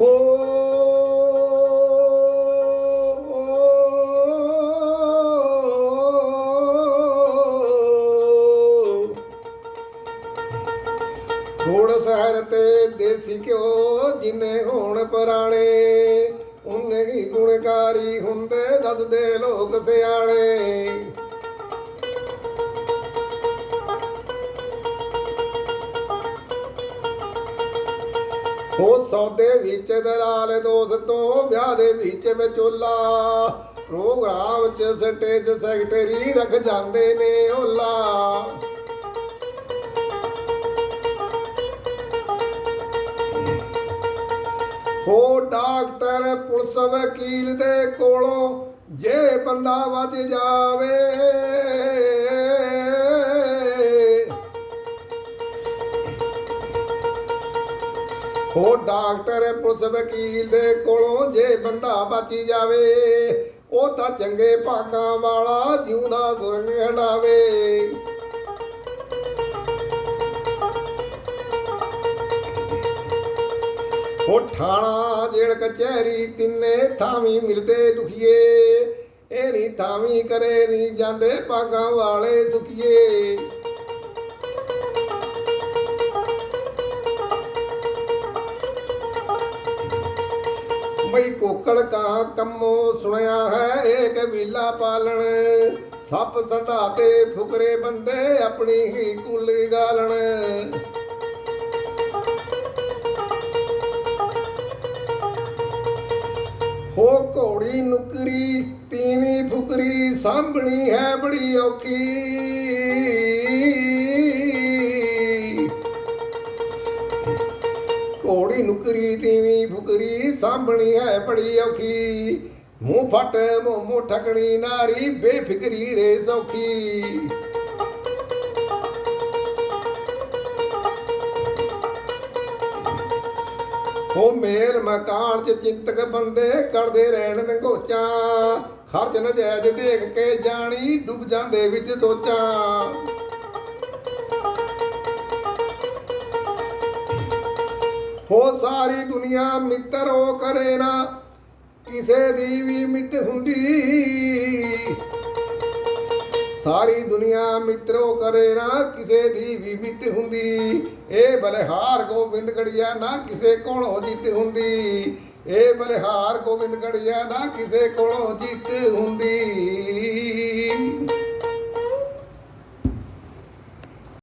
ਹੋ। ਥੋੜ ਸਹਿਰ ਤੇ ਦੇਸੀ ਘਿਓ ਜਿਨੇ ਹੋਣ ਪਰਾਣੇ ਉਹਨੇ ਹੀ ਗੁਣਕਾਰੀ ਹੁੰਦੇ ਦੱਸਦੇ ਲੋਕ ਸਿਆਣੇ। ਹੋ ਸੌਦੇ ਵਿੱਚ ਦਲਾਲ ਦੋਸਤੋ ਵਿਆਹ ਦੇ ਵਿੱਚ ਵਿਚੋਲਾ। ਪ੍ਰੋਗਰਾਮ ਚ ਸਟੇਜ ਸੈਕਟਰੀ ਰੱਖ ਜਾਂਦੇ ਨੇ ਓਲਾ। ਹੋ ਡਾਕਟਰ ਪੁਲਿਸ ਵਕੀਲ ਦੇ ਕੋਲੋਂ ਜੇ ਬੰਦਾ ਵੱਜ ਜਾਵੇ। ਹੋ ਡਾਕਟਰ ਪੁਲਿਸ ਵਕੀਲ ਦੇ ਕੋਲੋਂ ਜੇ ਬੰਦਾ ਬਚੀ ਜਾਵੇ, ਉਹ ਤਾਂ ਚੰਗੇ ਭਾਗਾਂ ਵਾਲਾ ਜਿਉਂਦਾ ਸੁਰੰਗ ਹਟਾਵੇ ਉਹ ਠਾਣਾ, ਜੇਲ੍ਹ ਕਚਹਿਰੀ, ਤਿੰਨੇ ਥਾਵੀਂ ਮਿਲਦੇ ਦੁਖੀਏ। ਇਹ ਨਹੀਂ ਥਾਵੀਂ ਕਰੇ ਨਹੀਂ ਜਾਂਦੇ ਭਾਗਾਂ ਵਾਲੇ ਸੁਖੀਏ। ਬਈ ਕੋਕੜ ਕਾ ਕੰਮੋ ਸੁਣਿਆ ਹੈ ਇਹ ਕਬੀਲਾ ਪਾਲਣ। ਸੱਪ ਸੰਢਾ ਫੁਕਰੇ ਬੰਦੇ ਆਪਣੀ ਹੀ ਕੁਲੀ ਗਾਲਣ। ਹੋ ਘੋੜੀ ਨੁਕਰੀ ਤੀਵੀਂ ਫੁਕਰੀ, ਸਾਂਭਣੀ ਹੈ ਬੜੀ ਔਖੀ। ਘੋੜੀ ਨੁਕਰੀ ਤੀਵੀਂ ਫੁਕਰੀ, ਸਾਂਭਣੀ ਹੈ ਬੜੀ ਔਖੀ। ਮੂੰਹ ਫਟ, ਮੂੰਹ ਠਕਣੀ ਨਾਰੀ, ਬੇਫਿਕਰੀ ਰੇ ਸੌਖੀ। ਉਹ ਮੇਲ ਮਕਾਨ ਚ ਚਿੰਤਕ ਬੰਦੇ ਕਰਦੇ ਰਹਿਣ ਨੰਗੋਚਾਂ। ਖਰਚ ਨਜਾਇਜ਼ ਦੇਖ ਕੇ ਜਾਣੀ, ਡੁੱਬ ਜਾਂਦੇ ਵਿੱਚ ਸੋਚਾਂ। ਹੋ ਸਾਰੀ ਦੁਨੀਆ ਮਿੱਤਰੋ ਕਰੇ ਨਾ, ਕਿਸੇ ਦੀ ਵੀ ਮਿੱਤ ਹੁੰਦੀ। ਸਾਰੀ ਦੁਨੀਆ ਮਿੱਤਰੋ ਕਰੇ ਨਾ, ਕਿਸੇ ਦੀ ਵੀ ਮਿੱਤ ਹੁੰਦੀ। ਇਹ ਬਲਿਹਾਰ ਗੋਬਿੰਦ ਗੜੀਆ ਨਾ ਕਿਸੇ ਕੋਲੋਂ ਜਿੱਤ ਹੁੰਦੀ। ਇਹ ਬਲਿਹਾਰ ਗੋਬਿੰਦ ਗੜੀਆ ਨਾ ਕਿਸੇ ਕੋਲੋਂ ਜਿੱਤ ਹੁੰਦੀ।